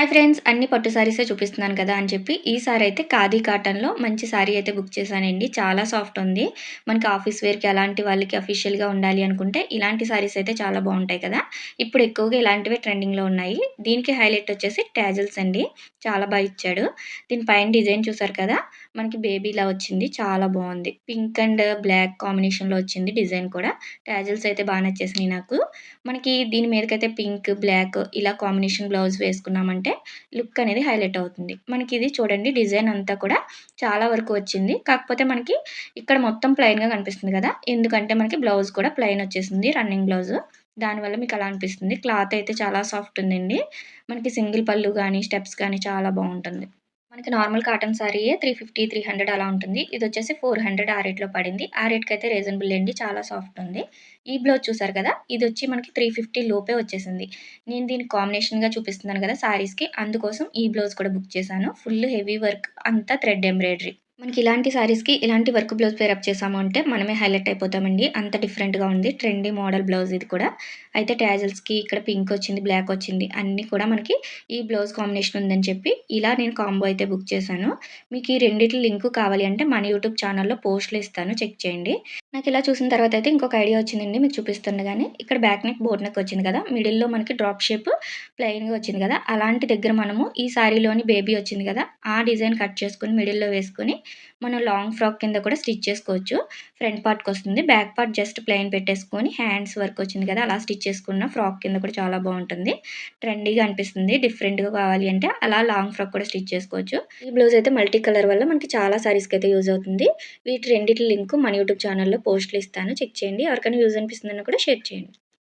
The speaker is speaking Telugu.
హాయ్ ఫ్రెండ్స్ అన్ని పట్టు సారీసే చూపిస్తున్నాను కదా అని చెప్పి ఈ సారీ అయితే ఖాదీ కాటన్లో మంచి సారీ అయితే బుక్ చేశానండి. చాలా సాఫ్ట్ ఉంది. మనకి ఆఫీస్ వేర్కి అలాంటి వాళ్ళకి అఫీషియల్గా ఉండాలి అనుకుంటే ఇలాంటి శారీస్ అయితే చాలా బాగుంటాయి కదా. ఇప్పుడు ఎక్కువగా ఇలాంటివే ట్రెండింగ్లో ఉన్నాయి. దీనికి హైలైట్ వచ్చేసి ట్యాజల్స్ అండి. చాలా బాగా ఇచ్చాడు. దీని పైన డిజైన్ చూసారు కదా మనకి బేబీలా వచ్చింది. చాలా బాగుంది. పింక్ అండ్ బ్లాక్ కాంబినేషన్లో వచ్చింది డిజైన్ కూడా. ట్యాజల్స్ అయితే బాగా నచ్చేసినాయి నాకు. మనకి దీని మీదకైతే పింక్ బ్లాక్ ఇలా కాంబినేషన్ బ్లౌజ్ వేసుకున్నామంటే అంటే లుక్ అనేది హైలైట్ అవుతుంది. మనకి ఇది చూడండి డిజైన్ అంతా కూడా చాలా వరకు వచ్చింది. కాకపోతే మనకి ఇక్కడ మొత్తం ప్లెయిన్గా కనిపిస్తుంది కదా? ఎందుకంటే మనకి బ్లౌజ్ కూడా ప్లెయిన్ వచ్చేసింది రన్నింగ్ బ్లౌజ్ దానివల్ల మీకు అలా అనిపిస్తుంది. క్లాత్ అయితే చాలా సాఫ్ట్ ఉందండి. మనకి సింగిల్ పళ్ళు కానీ స్టెప్స్ కానీ చాలా బాగుంటుంది. మనకి నార్మల్ కాటన్ సారీయే త్రీ ఫిఫ్టీ త్రీ హండ్రెడ్ అలా ఉంటుంది. ఇది వచ్చేసి ఫోర్ హండ్రెడ్ ఆ రేట్లో పడింది. ఆ రేట్కి అయితే రీజనబుల్ అండి చాలా సాఫ్ట్ ఉంది. ఈ బ్లౌజ్ చూసారు కదా? ఇది వచ్చి మనకి త్రీ ఫిఫ్టీ లోపే వచ్చేసింది. నేను దీని కాంబినేషన్గా చూపిస్తున్నాను కదా సారీస్కి అందుకోసం ఈ బ్లౌజ్ కూడా బుక్ చేశాను. ఫుల్ హెవీ వర్క్ అంతా థ్రెడ్ ఎంబ్రాయిడరీ మనకి ఇలాంటి శారీస్కి ఇలాంటి వర్క్ బ్లౌజ్ పేరప్ చేసాము అంటే మనమే హైలైట్ అయిపోతామండి. అంత డిఫరెంట్గా ఉంది. ట్రెండీ మోడల్ బ్లౌజ్ ఇది కూడా. అయితే ట్యాజల్స్కి ఇక్కడ పింక్ వచ్చింది బ్లాక్ వచ్చింది అన్నీ కూడా మనకి ఈ బ్లౌజ్ కాంబినేషన్ ఉందని చెప్పి ఇలా నేను కాంబో అయితే బుక్ చేశాను. మీకు ఈ రెండింటి లింక్ కావాలి అంటే మన యూట్యూబ్ ఛానల్లో పోస్ట్లు ఇస్తాను. చెక్ చేయండి. నాకు ఇలా చూసిన తర్వాత అయితే ఇంకొక ఐడియా వచ్చిందండి మీకు చూపిస్తుండగానే. ఇక్కడ బ్యాక్ నెక్ బోర్డ్ నెక్ వచ్చింది కదా మిడిల్లో మనకి డ్రాప్ షేప్ ప్లెయిన్గా వచ్చింది కదా అలాంటి దగ్గర మనము ఈ శారీలోని బేబీ వచ్చింది కదా ఆ డిజైన్ కట్ చేసుకుని మిడిల్లో వేసుకొని మనం లాంగ్ ఫ్రాక్ కింద కూడా స్టిచ్ చేసుకోవచ్చు. ఫ్రంట్ పార్ట్కి వస్తుంది బ్యాక్ పార్ట్ జస్ట్ ప్లెయిన్ పెట్టేసుకొని హ్యాండ్స్ వర్క్ వచ్చింది కదా అలా స్టిచ్ చేసుకున్న ఫ్రాక్ కింద కూడా చాలా బాగుంటుంది. ట్రెండీగా అనిపిస్తుంది డిఫరెంట్గా కావాలి అంటే అలా లాంగ్ ఫ్రాక్ కూడా స్టిచ్ చేసుకోవచ్చు. ఈ బ్లౌజ్ అయితే మల్టీ కలర్ వల్ల మనకి చాలా శారీస్కి అయితే యూజ్ అవుతుంది. వీటి రెండింటి లింక్ మన యూట్యూబ్ ఛానల్లో పోస్ట్లు ఇస్తాను చెక్ చేయండి. ఎవరికైనా యూజ్ అనిపిస్తుందన్నా కూడా షేర్ చేయండి.